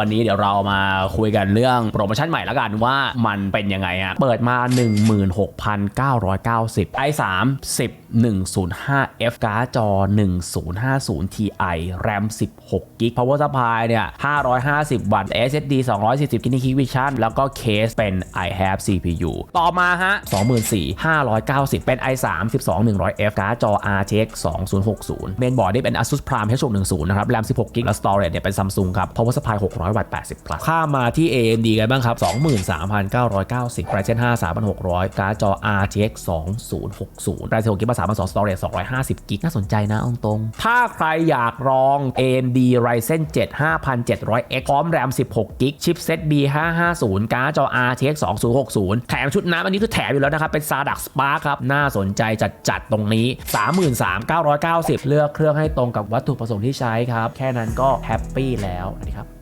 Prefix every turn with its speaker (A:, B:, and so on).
A: วันนี้เดี๋ยวเรามาคุยกันเรื่องโปรโมชั่นใหม่แล้วกันว่ามันเป็นยังไงฮะเปิดมา 16,990 i3 10 105F การ์ดจอ 1050 Ti RAM 16 GB Power Supply เนี่ย550 วัตต์ SSD 240 g b Vision แล้วก็เคสเป็น i have CPU ต่อมาฮะ 24,590 เป็น i3 12100F การ์ดจอ RTX 2060 เมนบอร์ดนี่เป็น ASUS Prime H610 นะครับ RAM 16 GB และ Storage เนี่ยเป็น Samsung ครับ Power Supply 600 วัตต์ 80 plus ข้ามาที่ AMD กันบ้างครับ 23,990 Ryzen 5 3,600 การ์ดจอ RTX 2060 Ryzen 6 GB 3,200 Storage 250 GB น่าสนใจนะเอาตรงๆถ้าใครอยากลอง AMD Ryzen 7 5700X พร้อม RAM 16 GB ชิปเซ็ต B550 การ์ดจอ RTX 2060 แถมชุดน้ำอันนี้คือแถมอยู่แล้วนะครับ เป็น Sardax Spark ครับ น่าสนใจจัดๆตรงนี้ 33,990 เลือกเครื่องให้ตรงกับวัตถุประสงค์ที่ใช้ครับ แค่นั้นก็แฮปปี้แล้วนะครับ